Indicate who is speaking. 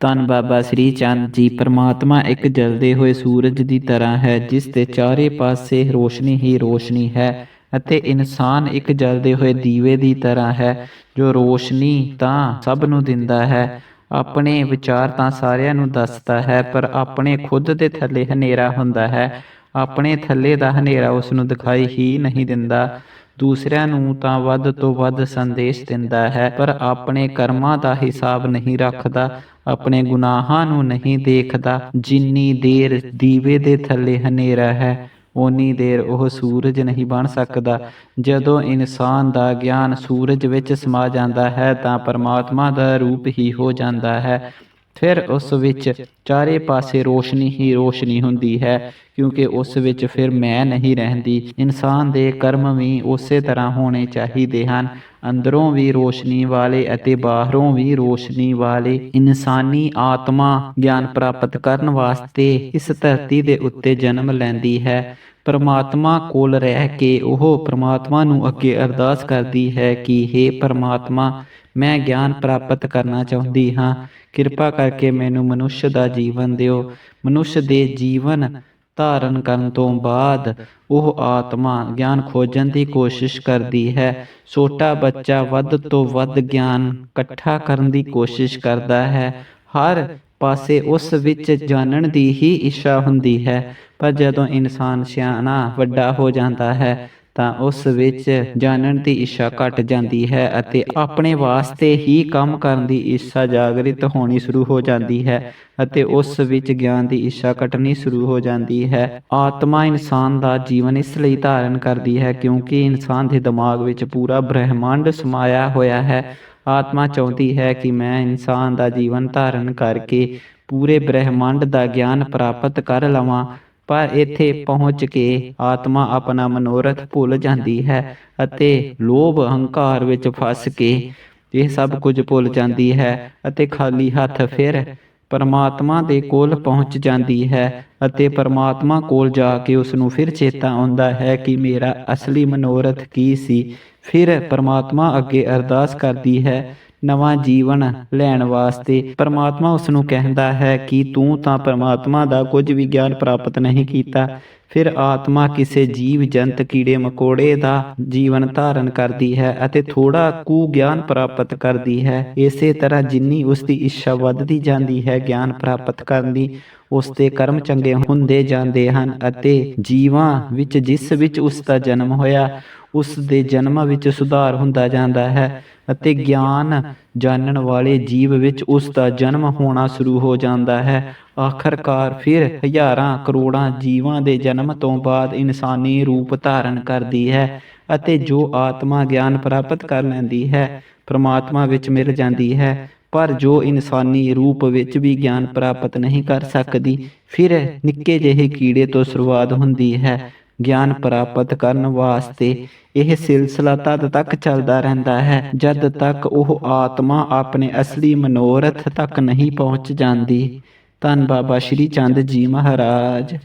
Speaker 1: ਧੰਨ ਬਾਬਾ ਸ੍ਰੀ ਚੰਦ ਜੀ, ਪ੍ਰਮਾਤਮਾ ਇੱਕ ਜਲਦੇ ਹੋਏ ਸੂਰਜ ਦੀ ਤਰ੍ਹਾਂ ਹੈ, ਜਿਸ ਦੇ ਚਾਰੇ ਪਾਸੇ ਰੋਸ਼ਨੀ ਹੀ ਰੋਸ਼ਨੀ ਹੈ ਅਤੇ ਇਨਸਾਨ ਇੱਕ ਜਲਦੇ ਹੋਏ ਦੀਵੇ ਦੀ ਤਰ੍ਹਾਂ ਹੈ, ਜੋ ਰੋਸ਼ਨੀ ਤਾਂ ਸਭ ਨੂੰ ਦਿੰਦਾ ਹੈ, ਆਪਣੇ ਵਿਚਾਰ ਤਾਂ ਸਾਰਿਆਂ ਨੂੰ ਦੱਸਦਾ ਹੈ, ਪਰ ਆਪਣੇ ਖੁਦ ਦੇ ਥੱਲੇ ਹਨੇਰਾ ਹੁੰਦਾ ਹੈ, ਆਪਣੇ ਥੱਲੇ ਦਾ ਹਨੇਰਾ ਉਸ ਨੂੰ ਦਿਖਾਈ ਹੀ ਨਹੀਂ ਦਿੰਦਾ। ਦੂਸਰਿਆਂ ਨੂੰ ਤਾਂ ਵੱਧ ਤੋਂ ਵੱਧ ਸੰਦੇਸ਼ ਦਿੰਦਾ ਹੈ, ਪਰ ਆਪਣੇ ਕਰਮਾਂ ਦਾ ਹਿਸਾਬ ਨਹੀਂ ਰੱਖਦਾ, ਆਪਣੇ ਗੁਨਾਹਾਂ ਨੂੰ ਨਹੀਂ ਦੇਖਦਾ, ਜਿੰਨੀ ਦੇਰ ਦੀਵੇ ਦੇ ਥੱਲੇ ਹਨੇਰਾ ਹੈ ਉਨੀ ਦੇਰ ਉਹ ਸੂਰਜ ਨਹੀਂ ਬਣ ਸਕਦਾ। ਜਦੋਂ ਇਨਸਾਨ ਦਾ ਗਿਆਨ ਸੂਰਜ ਵਿੱਚ ਸਮਾ ਜਾਂਦਾ ਹੈ, ਤਾਂ ਪਰਮਾਤਮਾ ਦਾ ਰੂਪ ਹੀ ਹੋ ਜਾਂਦਾ ਹੈ। ਫਿਰ ਉਸ ਵਿੱਚ ਚਾਰੇ ਪਾਸੇ ਰੋਸ਼ਨੀ ਹੀ ਰੋਸ਼ਨੀ ਹੁੰਦੀ ਹੈ ਕਿਉਂਕਿ ਉਸ ਵਿੱਚ ਫਿਰ ਮੈਂ ਨਹੀਂ ਰਹਿੰਦੀ। ਇਨਸਾਨ ਦੇ ਕਰਮ ਵੀ ਉਸੇ ਤਰ੍ਹਾਂ ਹੋਣੇ ਚਾਹੀਦੇ ਹਨ। ਅੰਦਰੋਂ ਵੀ ਰੋਸ਼ਨੀ ਵਾਲੇ ਅਤੇ ਬਾਹਰੋਂ ਵੀ ਰੋਸ਼ਨੀ ਵਾਲੇ ਇਨਸਾਨੀ ਆਤਮਾ ਗਿਆਨ ਪ੍ਰਾਪਤ ਕਰਨ ਵਾਸਤੇ ਇਸ ਧਰਤੀ ਦੇ ਉੱਤੇ ਜਨਮ ਲੈਂਦੀ ਹੈ। ਪਰਮਾਤਮਾ ਕੋਲ ਰਹਿ ਕੇ ਉਹ ਪਰਮਾਤਮਾ ਨੂੰ ਅੱਗੇ ਅਰਦਾਸ ਕਰਦੀ ਹੈ ਕਿ हे ਪਰਮਾਤਮਾ, ਮੈਂ ਗਿਆਨ ਪ੍ਰਾਪਤ ਕਰਨਾ ਚਾਹੁੰਦੀ ਹਾਂ। ਕਿਰਪਾ ਕਰਕੇ ਮੈਨੂੰ ਮਨੁੱਖ ਦਾ ਜੀਵਨ ਦਿਓ। ਮਨੁੱਖ ਦੇ ਜੀਵਨ ਧਾਰਨ ਕਰਨ ਤੋਂ ਬਾਅਦ ਉਹ ਆਤਮਾ ਗਿਆਨ ਖੋਜਣ ਦੀ ਕੋਸ਼ਿਸ਼ ਕਰਦੀ ਹੈ। ਛੋਟਾ ਬੱਚਾ ਵੱਧ ਤੋਂ ਵੱਧ ਗਿਆਨ ਇਕੱਠਾ ਕਰਨ ਦੀ ਕੋਸ਼ਿਸ਼ ਕਰਦਾ ਹੈ। ਹਰ ਪਾਸੇ ਉਸ ਵਿੱਚ ਜਾਣਨ ਦੀ ਹੀ ਇੱਛਾ ਹੁੰਦੀ ਹੈ। ਪਰ ਜਦੋਂ ਇਨਸਾਨ ਸਿਆਣਾ ਵੱਡਾ ਹੋ ਜਾਂਦਾ ਹੈ ਤਾਂ ਉਸ ਵਿੱਚ ਜਾਣਨ ਦੀ ਇੱਛਾ ਘਟ ਜਾਂਦੀ ਹੈ ਅਤੇ ਆਪਣੇ ਵਾਸਤੇ ਹੀ ਕੰਮ ਕਰਨ ਦੀ ਇੱਛਾ ਜਾਗਰਿਤ ਹੋਣੀ ਸ਼ੁਰੂ ਹੋ ਜਾਂਦੀ ਹੈ ਅਤੇ ਉਸ ਵਿੱਚ ਗਿਆਨ ਦੀ ਇੱਛਾ ਘਟਣੀ ਸ਼ੁਰੂ ਹੋ ਜਾਂਦੀ ਹੈ। ਆਤਮਾ ਇਨਸਾਨ ਦਾ ਜੀਵਨ ਇਸ ਲਈ ਧਾਰਨ ਕਰਦੀ ਹੈ ਕਿਉਂਕਿ ਇਨਸਾਨ ਦੇ ਦਿਮਾਗ ਵਿੱਚ ਪੂਰਾ ਬ੍ਰਹਿਮੰਡ ਸਮਾਇਆ ਹੋਇਆ ਹੈ। ਆਤਮਾ ਚਾਹੁੰਦੀ ਹੈ ਕਿ ਮੈਂ ਇਨਸਾਨ ਦਾ ਜੀਵਨ ਧਾਰਨ ਕਰਕੇ ਪੂਰੇ ਬ੍ਰਹਿਮੰਡ ਦਾ ਗਿਆਨ ਪ੍ਰਾਪਤ ਕਰ ਲਵਾਂ। ਪਰ ਇੱਥੇ ਪਹੁੰਚ ਕੇ ਆਤਮਾ ਆਪਣਾ ਮਨੋਰਥ ਭੁੱਲ ਜਾਂਦੀ ਹੈ ਅਤੇ ਲੋਭ ਹੰਕਾਰ ਵਿੱਚ ਫਸ ਕੇ ਇਹ ਸਭ ਕੁਝ ਭੁੱਲ ਜਾਂਦੀ ਹੈ ਅਤੇ ਖਾਲੀ ਹੱਥ ਫਿਰ ਪਰਮਾਤਮਾ ਦੇ ਕੋਲ ਪਹੁੰਚ ਜਾਂਦੀ ਹੈ ਅਤੇ ਪਰਮਾਤਮਾ ਕੋਲ ਜਾ ਕੇ ਉਸ ਨੂੰ ਫਿਰ ਚੇਤਾ ਆਉਂਦਾ ਹੈ ਕਿ ਮੇਰਾ ਅਸਲੀ ਮਨੋਰਥ ਕੀ ਸੀ। ਫਿਰ ਪਰਮਾਤਮਾ ਅੱਗੇ ਅਰਦਾਸ ਕਰਦੀ ਹੈ ਨਵਾਂ ਜੀਵਨ ਲੈਣ ਵਾਸਤੇ ਪਰਮਾਤਮਾ ਉਸ ਨੂੰ ਕਹਿੰਦਾ ਹੈ ਕਿ ਤੂੰ ਤਾਂ ਪਰਮਾਤਮਾ ਦਾ ਕੁਝ ਵੀ ਗਿਆਨ ਪ੍ਰਾਪਤ ਨਹੀਂ ਕੀਤਾ। ਫਿਰ ਆਤਮਾ ਕਿਸੇ ਜੀਵ, ਜੰਤ, ਕੀੜੇ, ਮਕੋੜੇ ਦਾ ਜੀਵਨ ਧਾਰਨ ਕਰਦੀ ਹੈ ਅਤੇ ਥੋੜਾ ਕੁ ਗਿਆਨ ਪ੍ਰਾਪਤ ਕਰਦੀ ਹੈ। ਇਸੇ ਤਰ੍ਹਾਂ ਜਿੰਨੀ ਉਸ ਦੀ ਇੱਛਾ ਵੱਧਦੀ ਜਾਂਦੀ ਹੈ, ਗਿਆਨ ਪ੍ਰਾਪਤ ਕਰਨ ਦੀ ਉਸ ਦੇ ਕਰਮ ਚੰਗੇ ਹੁੰਦੇ ਜਾਂਦੇ ਹਨ ਅਤੇ ਜੀਵਾਂ ਵਿੱਚ, ਜਿਸ ਵਿੱਚ ਉਸ ਦਾ ਜਨਮ ਹੋਇਆ ਉਸ ਦੇ ਜਨਮ ਵਿੱਚ ਸੁਧਾਰ ਹੁੰਦਾ ਜਾਂਦਾ ਹੈ ਅਤੇ ਗਿਆਨ ਜਾਣਨ ਵਾਲੇ ਜੀਵ ਵਿੱਚ ਉਸ ਦਾ ਜਨਮ ਹੋਣਾ ਸ਼ੁਰੂ ਹੋ ਜਾਂਦਾ ਹੈ। ਆਖਰਕਾਰ ਫਿਰ ਹਜ਼ਾਰਾਂ ਕਰੋੜਾਂ ਜੀਵਾਂ ਦੇ ਜਨਮ ਤੋਂ ਬਾਅਦ ਇਨਸਾਨੀ ਰੂਪ ਧਾਰਨ ਕਰਦੀ ਹੈ ਅਤੇ ਜੋ ਆਤਮਾ ਗਿਆਨ ਪ੍ਰਾਪਤ ਕਰ ਲੈਂਦੀ ਹੈ, ਪ੍ਰਮਾਤਮਾ ਵਿੱਚ ਮਿਲ ਜਾਂਦੀ ਹੈ। ਪਰ ਜੋ ਇਨਸਾਨੀ ਰੂਪ ਵਿੱਚ ਵੀ ਗਿਆਨ ਪ੍ਰਾਪਤ ਨਹੀਂ ਕਰ ਸਕਦੀ, ਫਿਰ ਨਿੱਕੇ ਜਿਹੇ ਕੀੜੇ ਤੋਂ ਸ਼ੁਰੂਆਤ ਹੁੰਦੀ ਹੈ। ਗਿਆਨ ਪ੍ਰਾਪਤ ਕਰਨ ਵਾਸਤੇ ਇਹ ਸਿਲਸਿਲਾ ਤਦ ਤੱਕ ਚੱਲਦਾ ਰਹਿੰਦਾ ਹੈ, ਜਦ ਤੱਕ ਉਹ ਆਤਮਾ ਆਪਣੇ ਅਸਲੀ ਮਨੋਰਥ ਤੱਕ ਨਹੀਂ ਪਹੁੰਚ ਜਾਂਦੀ। ਧੰਨ ਬਾਬਾ ਸ਼੍ਰੀ ਚੰਦ ਜੀ ਮਹਾਰਾਜ।